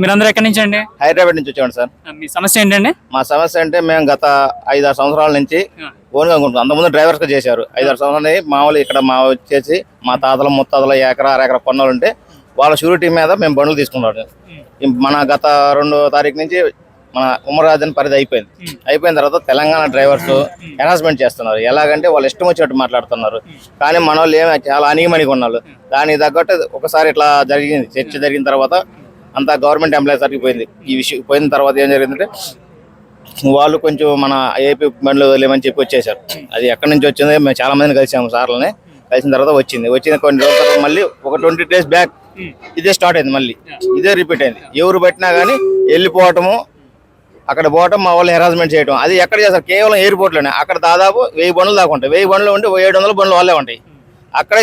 మీరందరూ ఎక్కడి నుంచి అండి? హైదరాబాద్ నుంచి వచ్చామండి సార్. మీ సమస్య ఏంటండి? మా సమస్య అంటే మేము గత ఐదారు సంవత్సరాల నుంచి ఓన్గా అనుకుంటున్నాం అంతకుముందు డ్రైవర్స్గా చేశారు. ఐదారు సంవత్సరాలు మామూలు ఇక్కడ మా వచ్చేసి మా తాతల ముత్తాతల ఎకరా అరెకరా పన్నులు ఉంటే వాళ్ళ షూరిటీ మీద మేము బండ్లు తీసుకున్నాం. మన గత రెండో తారీఖు నుంచి మన ఉమ్మరాజన్ పరిధి అయిపోయింది. అయిపోయిన తర్వాత తెలంగాణ డ్రైవర్స్ హెరాస్మెంట్ చేస్తున్నారు. ఎలాగంటే వాళ్ళు ఇష్టం వచ్చినట్టు మాట్లాడుతున్నారు. కానీ మన వాళ్ళు ఏమి చాలా అనియమనిగా ఉన్నారు. దానికి తగ్గట్టు ఒకసారి ఇట్లా జరిగింది. చర్చ జరిగిన తర్వాత అంతా గవర్నమెంట్ ఎంప్లాయీస్ సరికి పోయింది. ఈ విషయం పోయిన తర్వాత ఏం జరిగిందంటే వాళ్ళు కొంచెం మన ఏపీ బండ్లు వదిలేమని చెప్పి వచ్చేసారు. అది ఎక్కడి నుంచి వచ్చిందో మేము చాలా మందిని కలిసాము సార్లని. కలిసిన తర్వాత వచ్చింది. వచ్చిన కొన్ని రోజుల తర్వాత మళ్ళీ ఒక ట్వంటీ డేస్ బ్యాక్ ఇదే స్టార్ట్ అయింది మళ్ళీ. ఇదే రిపీట్ అయింది. ఎవరు పెట్టినా కానీ వెళ్ళిపోవటము అక్కడ పోవటం మా వాళ్ళు హెరాస్మెంట్ చేయడం అది ఎక్కడ చేస్తారు? కేవలం ఎయిర్పోర్ట్లోనే అక్కడ దాదాపు వెయ్యి బండ్లు దాకా ఉంటాయి. వెయ్యి బండ్లు ఉంటే ఏడు వందల బండ్లు వాళ్ళే ఉంటాయి. అక్కడ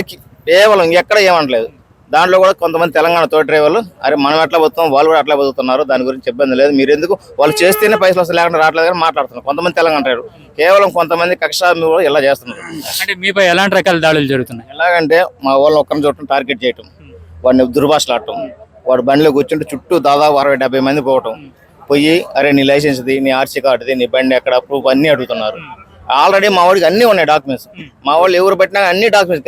కేవలం ఎక్కడ ఏమంటలేదు దాంట్లో కూడా కొంతమంది తెలంగాణ తోటి డ్రైవర్లు అరే మనం ఎట్లా బతుకుతాం వాళ్ళు కూడా అట్లా బతుకుతున్నారు దాని గురించి ఇబ్బంది లేదు. మీరు ఎందుకు? వాళ్ళు చేస్తేనే పైసలు వస్తే లేకుండా రావట్లేదు కానీ మాట్లాడుతున్నారు. కొంతమంది తెలంగాణ డ్రైవర్ కేవలం కొంతమంది కక్ష కూడా ఇలా చేస్తున్నారు. అంటే మీపై ఎలాంటి రకాల దాడులు జరుగుతున్నాయి? ఎలాగంటే మా వాళ్ళు ఒక్కరిని చూడటం టార్గెట్ చేయటం వాడిని దుర్భాషలాడటం వాడు బండిలో కూర్చుంటే చుట్టూ దాదాపు అరవై డెబ్బై మంది పోవటం పోయి అరే నీ లైసెన్స్ ది నీ ఆర్సీ కార్డుది నీ బండి ఎక్కడ ప్రూఫ్ అన్ని అడుగుతున్నారు. ఆల్రెడీ మా వాడికి అన్ని ఉన్నాయి డాక్యుమెంట్స్. మా వాళ్ళు ఎవరు పెట్టినా అన్ని డాక్యుమెంట్స్.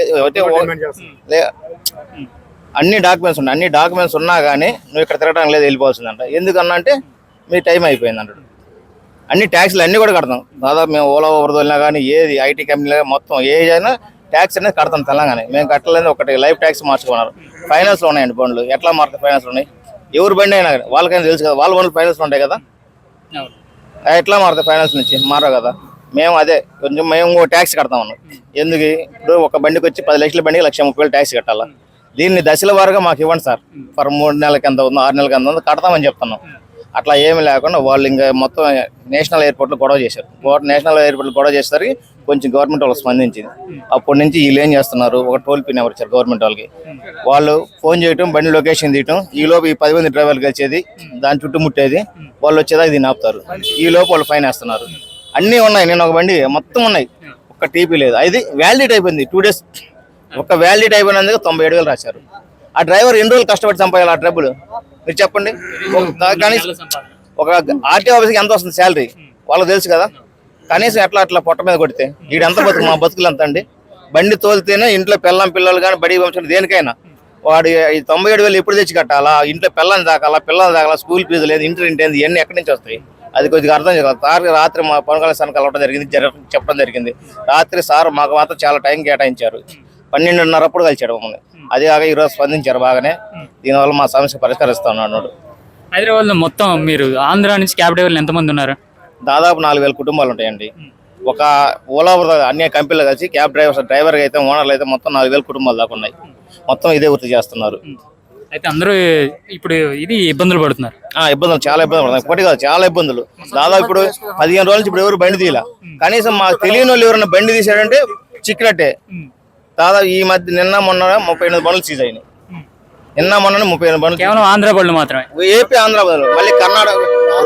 అన్ని డాక్యుమెంట్స్ ఉన్నాయి. అన్ని డాక్యుమెంట్స్ ఉన్నా కానీ నువ్వు ఇక్కడ తిరగడానికి లేదు వెళ్ళిపోవాల్సిందంట. ఎందుకన్నా అంటే మీ టైం అయిపోయింది అంటాడు అన్ని ట్యాక్స్లు అన్ని కూడా కడతాం. దాదాపు మేము ఓలా ఓవర్ వెళ్ళినా కానీ ఏది ఐటీ కంపెనీలో మొత్తం ఏ అయినా ట్యాక్స్ అనేది కడతాం తెలంగాణ మేము కట్టలేదు ఒకటి లైఫ్ ట్యాక్స్ మార్చుకున్నారు. ఫైనాన్స్ ఉన్నాయండి బండ్లు ఎట్లా మారుతాయి ఫైనాన్స్ ఉన్నాయి ఎవరు బండి అయినా కానీ వాళ్ళకైనా తెలుసు కదా. వాళ్ళ బండ్లు ఫైనాన్స్ ఉంటాయి కదా. ఎట్లా మారుతాయి ఫైనాన్స్ నుంచి? మారవు కదా. మేము అదే కొంచెం మేము ట్యాక్స్ కడతాం అన్నాం. ఎందుకు? ఇప్పుడు ఒక బండికి వచ్చి పది లక్షల బండికి లక్ష ముప్పై వేలు ట్యాక్స్ కట్టాలా? దీన్ని దశల వారుగా మాకు ఇవ్వండి సార్. ఫర్ మూడు నెలలకి ఎంత ఉందో ఆరు నెలలకి ఎంత ఉందో కడతామని చెప్తున్నాం. అట్లా ఏమీ లేకుండా వాళ్ళు ఇంకా మొత్తం నేషనల్ ఎయిర్పోర్ట్లో గొడవ చేశారు. నేషనల్ ఎయిర్పోర్ట్లో గొడవ చేసేసరికి కొంచెం గవర్నమెంట్ వాళ్ళు స్పందించింది. అప్పటి నుంచి వీళ్ళు ఏం చేస్తున్నారు? ఒక టోల్ పిన్ ఎవరు ఇచ్చారు గవర్నమెంట్ వాళ్ళకి. వాళ్ళు ఫోన్ చేయటం బండి లొకేషన్ తీయటం ఈ లోపు ఈ పది మంది డ్రైవర్లు కలిసేది దాని చుట్టుముట్టేది వాళ్ళు వచ్చేదాకా దీన్ని ఆపుతారు. ఈ లోపు వాళ్ళు ఫైన్ వేస్తున్నారు. అన్నీ ఉన్నాయి. నేను ఒక బండి మొత్తం ఉన్నాయి. ఒక్క టీపీ లేదు. అది వ్యాలిడేట్ అయిపోయింది. టూ డేస్ ఒక వ్యాలిడేట్ అయిపోయినందుకు తొంభై ఏడు వేలు రాశారు. ఆ డ్రైవర్ ఎన్ని రోజులు కష్టపడి సంపాదాలి ఆ డబ్బులు మీరు చెప్పండి. ఒక- కనీసం ఒక ఆర్టీ ఆఫీస్కి ఎంత వస్తుంది శాలరీ వాళ్ళకి తెలుసు కదా. కనీసం ఎట్లా అట్లా పొట్ట మీద కొడితే. వీడు ఎంత బతుకు మా బతుకులు ఎంత అండి? బండి తోలితేనే ఇంట్లో పిల్లం పిల్లలు కానీ బడి పంపించడం దేనికైనా. వాడు ఈ తొంభై ఏడు వేలు ఎప్పుడు తెచ్చి కట్టాలా? ఇంట్లో పిల్లల్ని దాకాలా? పిల్లలు దాకాలా? స్కూల్ ఫీజు లేదు ఇంటర్ ఇంటి ఏంది, ఇవన్నీ ఎక్కడి నుంచి వస్తాయి? అది కొద్దిగా అర్థం చేయాలి సార్ రాత్రి మా పవన్ కళ్యాణ్ సార్ కలవడం జరిగింది జర- చెప్పడం జరిగింది. రాత్రి సార్ మాకు మాత్రం చాలా టైం కేటాయించారు. పన్నెండున్నర అప్పుడు కలిసాడు మమ్మల్ని. అదే కాక ఈరోజు స్పందించారు బాగానే. దీనివల్ల మా సమస్య పరిష్కరిస్తాను అన్నాడు. హైదరాబాద్లో మొత్తం మీరు ఆంధ్ర నుంచి క్యాబ్ డ్రైవర్లు ఎంతమంది ఉన్నారు? దాదాపు నాలుగు వేల కుటుంబాలు ఉంటాయండి. ఒక ఓలా అన్ని కంపెనీలు కలిసి క్యాబ్ డ్రైవర్స్ డ్రైవర్ అయితే ఓనర్లు అయితే మొత్తం నాలుగు వేల కుటుంబాలు దాకా ఉన్నాయి. మొత్తం ఇదే వృత్తి చేస్తున్నారు. అయితే అందరూ ఇప్పుడు ఇది ఇబ్బందులు పడుతున్నారు. ఆ ఇబ్బందులు చాలా ఇబ్బందులు పడుతున్నాయి ఒకటి కాదు చాలా ఇబ్బందులు. దాదాపు ఇప్పుడు పదిహేను రోజుల నుంచి ఇప్పుడు ఎవరు బండి తీయాల. కనీసం మాకు తెలియని వాళ్ళు ఎవరైనా బండి తీసాడంటే చిక్కినట్టే. దాదాపు ఈ మధ్య నిన్న మొన్న ముప్పై ఎనిమిది బండ్లు సీజ్ అయినాయి. నిన్న మొన్న ముప్పై ఎనిమిది బండ్లు కేవలం ఆంధ్ర బళ్ళు మాత్రమే. ఏపీ ఆంధ్ర బదులు మళ్ళీ కర్ణాటక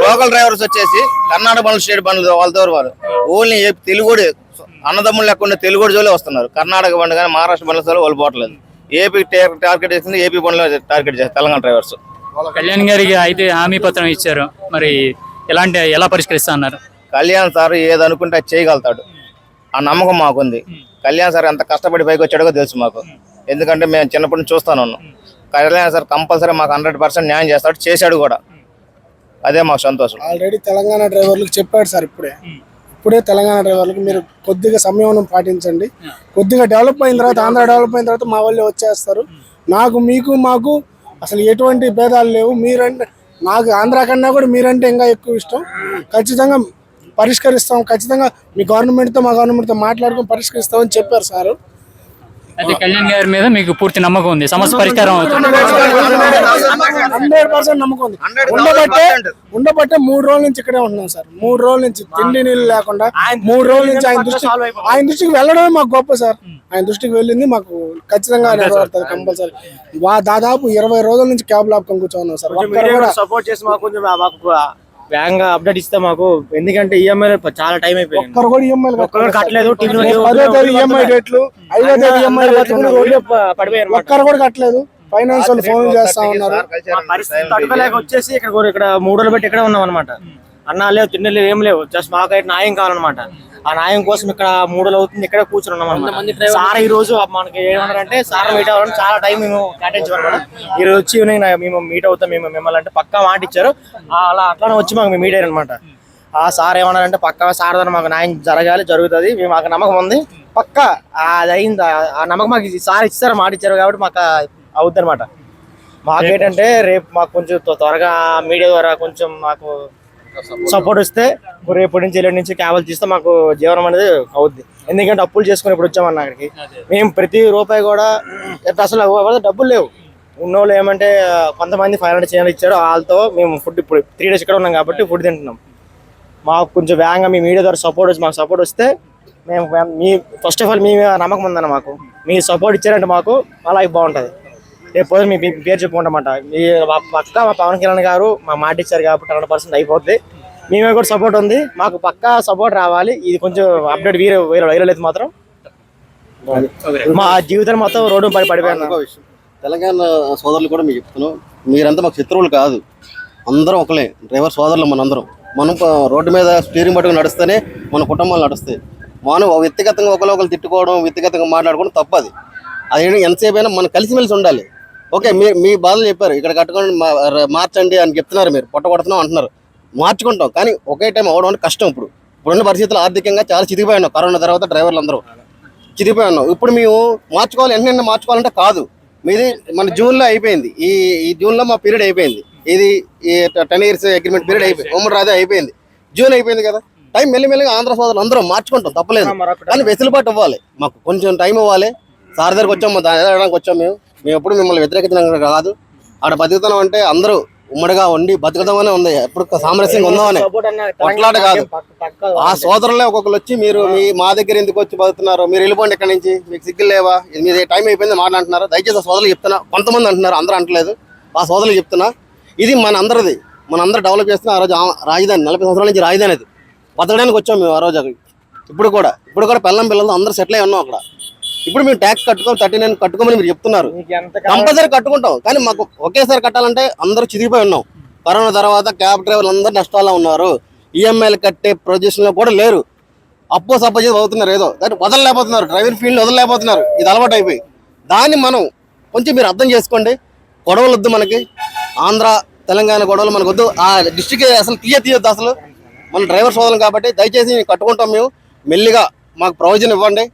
లోకల్ డ్రైవర్స్ వచ్చేసి కర్ణాటక బండ్లు స్టేట్ బండ్లు వాళ్ళతో వారు ఓన్లీ ఏపీ తెలుగు అన్నదమ్ములు లేకుండా తెలుగు జోలే వస్తున్నారు. కర్ణాటక బండి కానీ మహారాష్ట్ర బండ్ల వాళ్ళు పోవట్లేదు. ఏపీ టార్గెట్ చేస్తుంది ఏపీ బండ్లు టార్గెట్ చేస్తారు తెలంగాణ డ్రైవర్స్. కళ్యాణ్ గారికి అయితే హామీ పత్రం ఇచ్చారు. మరి ఎలాంటి ఎలా పరిష్కరిస్తా అన్నారు? కళ్యాణ్ సార్ ఏదనుకుంటే అది చేయగలుగుతాడు. ఆ నమ్మకం మాకుంది. కళ్యాణ్ సార్ ఎంత కష్టపడి పైకి వచ్చాడో తెలుసు మాకు. ఎందుకంటే మేము చిన్నప్పటి నుంచి చూస్తాను కళ్యాణ్ సార్ కంపల్సరీ మాకు హండ్రెడ్ పర్సెంట్ న్యాయం చేస్తాడు చేశాడు కూడా. అదే మాకు సంతోషం. ఆల్రెడీ తెలంగాణ డ్రైవర్లకు చెప్పాడు సార్ ఇప్పుడే. ఇప్పుడే తెలంగాణ డ్రైవర్లకు మీరు కొద్దిగా సంయమనం పాటించండి. కొద్దిగా డెవలప్ అయిన తర్వాత ఆంధ్ర డెవలప్ అయిన తర్వాత మా వాళ్ళే వచ్చేస్తారు. నాకు మీకు మాకు అసలు ఎటువంటి భేదాలు లేవు. మీరంటే నాకు ఆంధ్ర కన్నా కూడా మీరంటే ఇంకా ఎక్కువ ఇష్టం. ఖచ్చితంగా పరిష్కరిస్తాం. ఖచ్చితంగా మీ గవర్నమెంట్తో మా గవర్నమెంట్తో మాట్లాడుకొని పరిష్కరిస్తామని చెప్పారు సార్. అయితే కళ్యాణ్ గారి మీద మీకు పూర్తి నమ్మకం ఉంది. సమస్య పరిష్కారం అవుతుంది. హండ్రెడ్ పర్సెంట్ నమ్మకం ఉంది. ఉండబట్టే ఉండబట్టే మూడు రోజుల నుంచి ఇక్కడే ఉంటున్నాం సార్. మూడు రోజుల నుంచి తిండి నీళ్ళు లేకుండా మూడు రోజుల నుంచి ఆయన దృష్టి ఆయన దృష్టికి వెళ్ళడమే మాకు గొప్ప సార్. ఆయన దృష్టికి వెళ్ళింది మాకు ఖచ్చితంగా నెరవేరుతుంది కంపల్సరీ. దాదాపు ఇరవై రోజుల నుంచి క్యాబ్ లాపుకొని కూర్చోన్నాం సార్. సపోర్ట్ చేసి మాకు కొంచెం మాకు వేగంగా అప్డేట్ ఇస్తే మాకు ఎందుకంటే ఈఎంఐ చాలా టైం అయిపోయింది. ఒక్కరు కూడా ఈఎంఐ ఒక్కరు కట్టలేదు. టీవీలో పదో తేదీ ఈఎంఐ డేట్లు ఐదో తేదీ ఈఎంఐ రోడ్లు పడిపోయారు ఒక్కరు కూడా కట్టలేదు. ఫైనాన్స్ వాళ్ళు ఫోన్ చేస్తా ఉన్నారు. మా పరిస్థితి తట్టుకోలేక వచ్చేసి ఇక్కడ కూడా- ఇక్కడ మూడు రోజులు పెట్టి ఇక్కడ ఉన్నాం అనమాట అన్నా లేవు తిండి లేవు ఏం లేవు. జస్ట్ మాకైతే న్యాయం కావాలన్నమాట. ఆ న్యాయం కోసం ఇక్కడ మూడు అవుతుంది. ఇక్కడే కూర్చుని ఉన్నాం అనమాట సార్ ఈ రోజు మనకి ఏమన్నారంటే సార్ మీట్ అవ్వాలని చాలా టైం మేము కేటాయించారు ఈ రోజు వచ్చి మేము మీట్ అవుతాం మేము మిమ్మల్ని అంటే పక్కా మాట ఇచ్చారు. అలా అట్లానే వచ్చి మాకు మీట్ అయ్యారు అనమాట ఆ సార్ ఏమన్నారంటే పక్కా సార్ ద్వారా మాకు న్యాయం జరగాలి జరుగుతుంది. మేము మాకు నమ్మకం ఉంది. పక్కా అది అయింది? ఆ- నమ్మకం మాకు సార్ ఇచ్చారు మాట ఇచ్చారు కాబట్టి మాకు అవుద్ది అనమాట మాకేంటంటే రేపు మాకు కొంచెం త్వ- త్వరగా మీడియా ద్వారా కొంచెం మాకు సపోర్ట్ వస్తే రేపటి నుంచి ఎల్లుండి నుంచి క్యాబులు తీస్తే మాకు జీవనం అనేది అవుద్ది. ఎందుకంటే అప్పులు చేసుకుని ఇప్పుడు వచ్చామన్న అక్కడికి. మేము ప్రతి రూపాయి కూడా అసలు ఎవరి డబ్బులు లేవు. ఉన్నోళ్ళు ఏమంటే కొంతమంది ఫైవ్ హండ్రెడ్ చేయాలి ఇచ్చారు వాళ్ళతో మేము ఫుడ్ ఇప్పుడు త్రీ డేస్ ఇక్కడ ఉన్నాం కాబట్టి ఫుడ్ తింటున్నాం. మాకు కొంచెం వేగంగా మీ మీడియా ద్వారా సపోర్ట్ వచ్చి మాకు సపోర్ట్ వస్తే మేము మీ ఫస్ట్ ఆఫ్ ఆల్ మీ నమ్మకం ఉందన్న మాకు. మీ సపోర్ట్ ఇచ్చారంటే మాకు మా లైఫ్ బాగుంటుంది. రేపు మీ పేరు చెప్పుకుంటామాట. మీ మా పక్క మా పవన్ కళ్యాణ్ గారు మా మాట ఇచ్చారు కాబట్టి హండ్రెడ్ పర్సెంట్ అయిపోద్ది. మీ మీద కూడా సపోర్ట్ ఉంది. మాకు పక్కా సపోర్ట్ రావాలి. ఇది కొంచెం అప్డేట్ వీరే వేరే వైరల్ అయితే మాత్రం. మా జీవితం మొత్తం రోడ్డు పడి పడిపోయాను తెలంగాణ సోదరులు కూడా మీకు చెప్తున్నాను మీరంతా మాకు శత్రువులు కాదు. అందరం ఒకలే డ్రైవర్ సోదరులు మనందరం. మనం రోడ్డు మీద స్టీరింగ్ పట్టుకుని నడిస్తేనే మన కుటుంబాలు నడుస్తాయి. మనం వ్యక్తిగతంగా ఒకరు ఒకరు తిట్టుకోవడం వ్యక్తిగతంగా మాట్లాడుకోవడం తప్పది. అది ఎంతసేపు అయినా మనం కలిసిమెలిసి ఉండాలి. ఓకే మీ మీ బాధలు చెప్పారు. ఇక్కడ కట్టుకొని మార్చండి అని చెప్తున్నారు మీరు. పొట్ట కొడుతున్నాం అంటున్నారు. మార్చుకుంటాం కానీ ఒకే టైం అవడం అంటే కష్టం ఇప్పుడు. ఇప్పుడున్న పరిస్థితులు ఆర్థికంగా చాలా చితికిపోయి ఉన్నాం. కరోనా తర్వాత డ్రైవర్లు అందరూ చిరిగిపోయి ఉన్నాం. ఇప్పుడు మేము మార్చుకోవాలి వెంటనే మార్చుకోవాలంటే కాదు. మీది మన జూన్లో అయిపోయింది. ఈ ఈ జూన్లో మా పీరియడ్ అయిపోయింది. ఇది ఈ టెన్ ఇయర్స్ అగ్రిమెంట్ పీరియడ్ అయిపోయింది ఉమ్మడి రాదే అయిపోయింది. జూన్ అయిపోయింది కదా. టైం మెల్లిమెల్లిగా ఆంధ్ర సోదరులు అందరం మార్చుకుంటాం తప్పలేదు. కానీ వెసులుబాటు ఇవ్వాలి మాకు కొంచెం టైం ఇవ్వాలి. సార్ దగ్గరకు వచ్చాం మా దాని వచ్చాం మేము. మేము ఎప్పుడు మిమ్మల్ని వ్యతిరేకించడం కాదు. ఆడ బతుకుతున్నాం అంటే అందరూ ఉమ్మడిగా ఉండి బతుకుదామనే ఉంది. ఎప్పుడు సామరస్యంగా ఉందామని. కొట్లాట కాదు. ఆ సోదరులే ఒక్కొక్కరు వచ్చి మీరు మీ మా దగ్గర ఎందుకు వచ్చి బతుకుతున్నారు? మీరు వెళ్ళిపోండి ఇక్కడ నుంచి. మీకు సిగ్గులు లేవా? మీది టైం అయిపోయింది మాట్లాడుతున్నారు. దయచేసి ఆ సోదరులు చెప్తున్నా. కొంతమంది అంటున్నారు అందరూ అంటలేదు. ఆ సోదరులు చెప్తున్నా. ఇది మన అందరిది మన అందరూ డెవలప్ చేస్తున్న ఆ రోజు రాజధాని నలభై సంవత్సరాల నుంచి రాజధాని అది. బతకడానికి వచ్చాం మేము ఆ రోజు అక్కడికి. ఇప్పుడు కూడా. ఇప్పుడు కూడా పిల్లం పిల్లలు అందరూ సెటిల్ అయి ఉన్నాం అక్కడ. ఇప్పుడు మేము ట్యాక్స్ కట్టుకోవాలి థర్టీ నైన్ కట్టుకోమని మీరు చెప్తున్నారు. కంపల్సరీ కట్టుకుంటాం. కానీ మాకు ఒకేసారి కట్టాలంటే అందరూ చిరిగిపోయి ఉన్నాం. కరోనా తర్వాత క్యాబ్ డ్రైవర్లు అందరూ నష్టాల్లో ఉన్నారు. ఈఎంఐలు కట్టే పొజిషన్లో కూడా లేరు. అప్పు సప్ప చేసి అవుతున్నారు ఏదో. దాన్ని వదలలేకపోతున్నారు. Driving field వదలలేకపోతున్నారు. ఇది అలవాటు అయిపోయి. దాన్ని మనం కొంచెం మీరు అర్థం చేసుకోండి. గొడవలు వద్దు మనకి. ఆంధ్ర తెలంగాణ గొడవలు మనకు వద్దు. ఆ డిస్టిక్ అసలు తీయ తీయొద్దు అసలు. మన డ్రైవర్ సోదరం కాబట్టి దయచేసి కట్టుకుంటాం మేము. మెల్లిగా మాకు ప్రొవిజన్ ఇవ్వండి.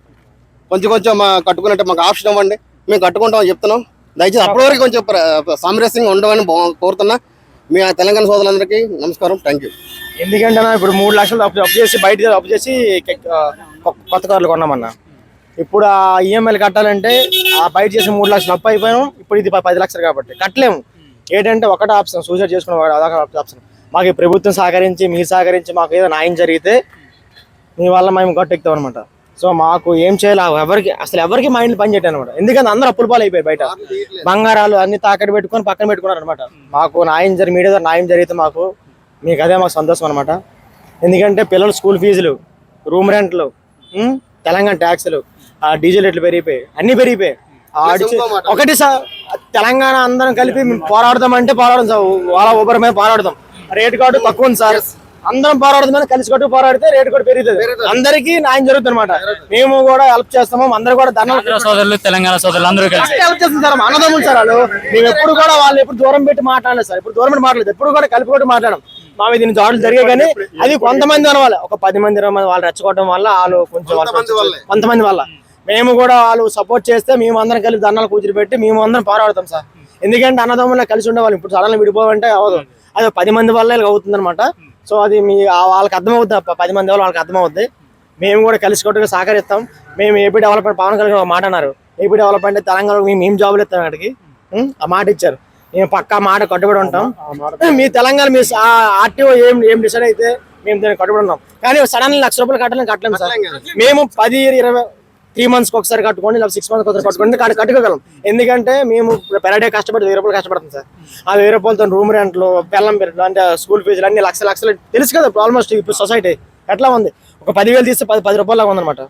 కొంచెం కొంచెం మా కట్టుకున్నట్టు మాకు ఆప్షన్ ఇవ్వండి. మేము కట్టుకుంటామని చెప్తున్నాం. దయచేసి అప్పటి వరకు కొంచెం ప్ర- సామరస్యంగా ఉండమని కోరుతున్నా. మీ ఆ తెలంగాణ సోదరులందరికీ నమస్కారం. థ్యాంక్ యూ ఎందుకంటే అన్న ఇప్పుడు మూడు లక్షలు అప్పు అప్పు చేసి బయట అప్పు చేసి కొత్త కార్లు కొన్నామన్నా. ఇప్పుడు ఆ ఈఎంఐలు కట్టాలంటే ఆ బయట చేసి మూడు లక్షలు అప్పు అయిపోయాం ఇప్పుడు ఇది పది లక్షలు కాబట్టి కట్టలేము. ఏంటంటే ఒకటే ఆప్షన్ సూసైడ్ చేసుకున్న అదొక ఆప్షన్. మాకు ఈ ప్రభుత్వం సహకరించి మీరు సహకరించి మాకు ఏదో న్యాయం జరిగితే మీ వల్ల మేము గట్టెక్తాం అనమాట సో మాకు ఏం చేయాలి? ఎవరికి అసలు ఎవరికి మైండ్ పని చేయటం అనమాట ఎందుకంటే అందరూ అప్పుల పాలు అయిపోయారు బయట. బంగారాలు అన్ని తాకట్టు పెట్టుకొని పక్కన పెట్టుకున్నారు అనమాట మాకు న్యాయం జరిగి మీడియా న్యాయం జరిగితే మాకు మీకు అదే మాకు సంతోషం అనమాట ఎందుకంటే పిల్లలు స్కూల్ ఫీజులు రూమ్ రెంట్లు తెలంగాణ ట్యాక్సులు ఆ డీజిల్ రేట్లు పెరిగిపోయి అన్ని పెరిగిపోయి ఆడిచి ఒకటి సార్ తెలంగాణ అందరం కలిపి మేము పోరాడదాం అంటే పోరాడదాం సార్. వాళ్ళ ఊబర్ మీద పోరాడదాం. రేటు కార్డు తక్కువ ఉంది సార్. అందరం పోరాడదాం కలిసి కట్టు పోరాడితే రేటు కూడా పెరుగుతుంది. అందరికీ న్యాయం జరుగుతుంది అనమాట మేము కూడా హెల్ప్ చేస్తాము అందరు కూడా ధనం ఆంధ్ర సోదరులు తెలంగాణ సోదరులు అందరూ కలిసి. హెల్ప్ చేస్తుంది సార్ అన్నదమ్ములు సార్ వాళ్ళు. మేము ఎప్పుడు కూడా వాళ్ళు ఎప్పుడు దూరం పెట్టి మాట్లాడలేదు సార్. ఇప్పుడు దూరం పెట్టి మాట్లాడలేదు. ఎప్పుడు కూడా కలిపి కొట్టి మాట్లాడడం. మా మీద దీని దాడులు జరిగాయి కానీ అది కొంతమంది అనవాలి ఒక పది మంది ఇరవై మంది వాళ్ళు రెచ్చగొట్టడం వల్ల వాళ్ళు కొంచెం వాళ్ళు కొంతమంది వల్ల మేము కూడా వాళ్ళు సపోర్ట్ చేస్తే మేము అందరం కలిపి దండాలు కూర్చుని పెట్టి మేము అందరం పోరాడతాం సార్. ఎందుకంటే అన్నదమ్ముల కలిసి ఉండేవాళ్ళు. ఇప్పుడు సడన్గా విడిపోవంటే అవ్వదు. అది పది మంది వల్ల ఇలా అవుతుంది అనమాట సో అది మీ ఆ వాళ్ళకి అర్థమవుద్ది ఆ పది మంది వాళ్ళకి అర్థమవుద్ది. మేము కూడా కలిసి కొట్టుగా సహకరిస్తాం. మేము ఏపీ డెవలప్మెంట్ పవన్ కళ్యాణ్ ఒక మాట అన్నారు. ఏపీ డెవలప్మెంట్ తెలంగాణలో మేము ఏం జాబులు ఇస్తాం అక్కడికి? ఆ మాట ఇచ్చారు. మేము పక్కా మాట కట్టుబడి ఉంటాం. మీ తెలంగాణ మీ ఆర్టీఓ ఏం ఏం డిసైడ్ అయితే మేము దానికి కట్టుబడి ఉన్నాం. కానీ సడన్ లక్ష రూపాయలు కట్టలేం కట్టలేము సార్. మేము పది ఇరవై త్రీ మంత్స్కి ఒకసారి కట్టుకోండి లేదా సిక్స్ మంత్స్కి ఒకసారి కట్టుకోండి. కట్టు- కట్టుకోగలం. ఎందుకంటే మేము పెర్ డే కష్టపడి వెయ్యి రూపాయలు కష్టపడతాం సార్. ఆ వెయ్యి రూపాయలతో రూమ్ రెంట్లు పిల్లం పెరట్లు అంటే స్కూల్ ఫీజులు అన్ని లక్షల లక్షలు తెలుసు కదా ఆల్మోస్ట్ ఇప్పుడు సొసైటీ ఎట్లా ఉంది? ఒక పదివేలు తీస్తే పది పది రూపాయలు ఉందన్నమాట.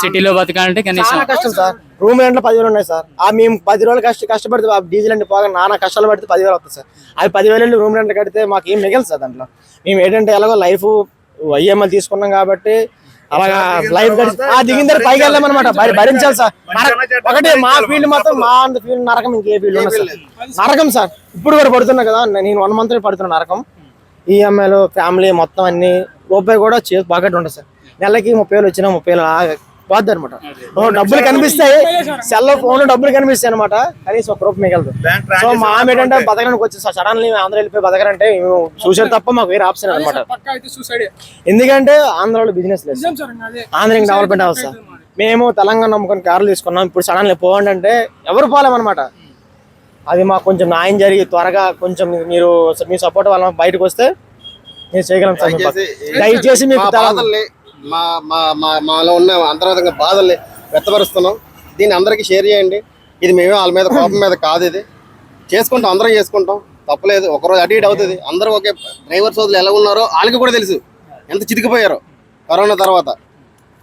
సిటీలో బతకాలంటే చాలా కష్టం సార్. రూమ్ రెంట్లో పదివేలు ఉన్నాయి సార్. ఆ మేము పది రోజులు కష్ట కష్టపడితే ఆ డీజిల్ అంటే పోగా నానా కష్టాలు పడితే పదివేలు వస్తుంది సార్. అవి పదివేలు రూమ్ రెంట్ కడితే మాకు ఏం మిగలదు సార్ దాంట్లో. మేము ఏంటంటే ఎలాగో లైఫ్ ఐఎంఎల్ తీసుకున్నాం కాబట్టి అలాగా లైఫ్ ఆ దిగిన తర్వాత పైకి వెళ్ళామన్నమాట భరి- భరించాలి సార్. ఒకటి మా ఫీల్డ్ మాత్రం మా ఫీల్డ్ నరకం ఇంకే ఫీల్డ్ ఉండదు సార్. నరకం సార్. ఇప్పుడు కూడా పడుతున్నా కదా నేను వన్ మంత్ పడుతున్నా నరకం. ఈఎంఐలు ఫ్యామిలీ మొత్తం అన్ని రూపాయి కూడా చేసి పాకెట్ ఉంటుంది సార్. నెలకి ముప్పై వేలు వచ్చినా ముప్పై వేలు పోద్ది అనమాట డబ్బులు కనిపిస్తాయి. సెల్ ఫోన్ డబ్బులు కనిపిస్తాయి అనమాట కనీసం ఒక రూపాయి మిగలదు. సో మా ఆమె ఏంటంటే బతకడానికి వచ్చి సార్ సడన్లీ ఆంధ్ర వెళ్ళిపోయి బతకరంటే మేము చూసారు తప్ప మాకు వేరే ఆప్షన్ అనమాట పక్కా అయితే సూసైడ్ ఎందుకంటే ఆంధ్రాలో బిజినెస్ లేదు. ఆంధ్ర డెవలప్మెంట్ అవ్వదు సార్ మేము తెలంగాణ నమ్ముకొని కార్లు తీసుకున్నాం. ఇప్పుడు సడన్లీ పోవండి అంటే ఎవరు పోలేమన్నమాట. అది మాకు కొంచెం న్యాయం జరిగి త్వరగా కొంచెం మీరు మీ సపోర్ట్ వల్ల బయటకు వస్తే నేను చేయగలను సార్. మీ పక్క. దయచేసి మీకు మా మా మా మాలో ఉన్న అంతర్గతంగా బాధల్ని వ్యక్తపరుస్తున్నాం. దీన్ని అందరికీ షేర్ చేయండి. ఇది మేమే వాళ్ళ మీద కోపం మీద కాదు ఇది. చేసుకుంటాం అందరం చేసుకుంటాం. తప్పలేదు. ఒకరోజు అటు ఇటు అవుతుంది. అందరూ ఒకే డ్రైవర్ సోదరులు ఎలా ఉన్నారో వాళ్ళకి కూడా తెలుసు. ఎంత చితికిపోయారో కరోనా తర్వాత.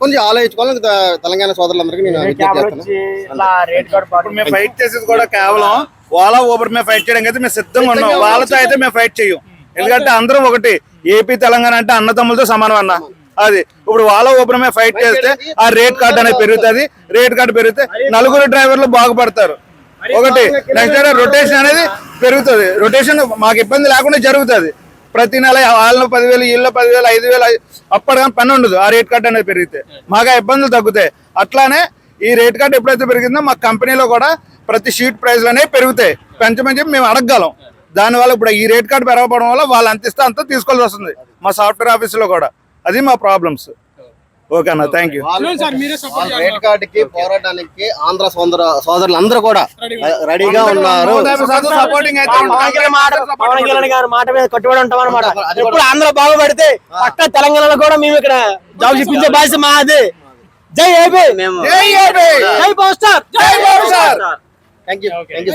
కొంచెం ఆలోచించుకోవాలని తె- తెలంగాణ సోదరులందరికీ నేను విజ్ఞప్తి క్యాబ్లు చేస్తున్నాను. వచ్చి ఇలా రేట్ కార్డ్ పాటు ఇప్పుడు మేము ఫైట్ చేసేది కూడా కేవలం ఓలా ఊబర్ మేము ఫైట్ చేయడానికి అయితే మేము సిద్ధంగా ఉన్నాం. వాళ్ళతో అయితే మేము ఫైట్ చేయం ఎందుకంటే అందరం ఒకటి. ఏపీ తెలంగాణ అంటే అన్నదమ్ములతో సమానం అన్న. అది ఇప్పుడు వాళ్ళ మీద ఫైట్ చేస్తే ఆ రేట్ కార్డ్ అనేది పెరుగుతుంది. రేట్ కార్డ్ పెరిగితే నలుగురు డ్రైవర్లు బాగుపడతారు. ఒకటి నెక్స్ట్ రొటేషన్ అనేది పెరుగుతుంది. రొటేషన్ మాకు ఇబ్బంది లేకుండా జరుగుతుంది. ప్రతి నెల వాళ్ళ పదివేలు వీళ్ళ పదివేలు ఐదు వేలు అప్పటిగా పని ఉండదు. ఆ రేట్ కార్డ్ అనేది పెరిగితే మాకు ఆ ఇబ్బందులు తగ్గుతాయి. అట్లానే ఈ రేట్ కార్డ్ ఎప్పుడైతే పెరిగిందో మా కంపెనీలో కూడా ప్రతి షీట్ ప్రైస్లు అనేవి పెరుగుతాయి. పెంచమని చెప్పి మేము అడగగలం. దానివల్ల ఇప్పుడు ఈ రేట్ కార్డ్ పెరగడం వల్ల వాళ్ళు అంత ఇస్తే అంత తీసుకోవాల్సి వస్తుంది. మా సాఫ్ట్వేర్ ఆఫీసులో కూడా. అది మా ప్రాబ్లమ్స్. ఓకే. అన్న థ్యాంక్ యూ సార్ మీరే సపోర్ట్ వాళ్ళ రేట్ కార్డుకి పోరాటానికి ఆంధ్ర సోదర సోదరులు అందరూ కూడా రెడీగా ఉన్నారు. గారి మాట మీద కట్టుబడి ఉంటాం అనమాట ఎప్పుడు ఆంధ్ర బాగుపడితే పక్క తెలంగాణలో కూడా మేము ఇక్కడ జాబ్ చూపించే బాధ్యత మాది. జై ఏపీ. జై ఏపీ! జై పవర్ స్టార్ జై పవర్ స్టార్! Thank you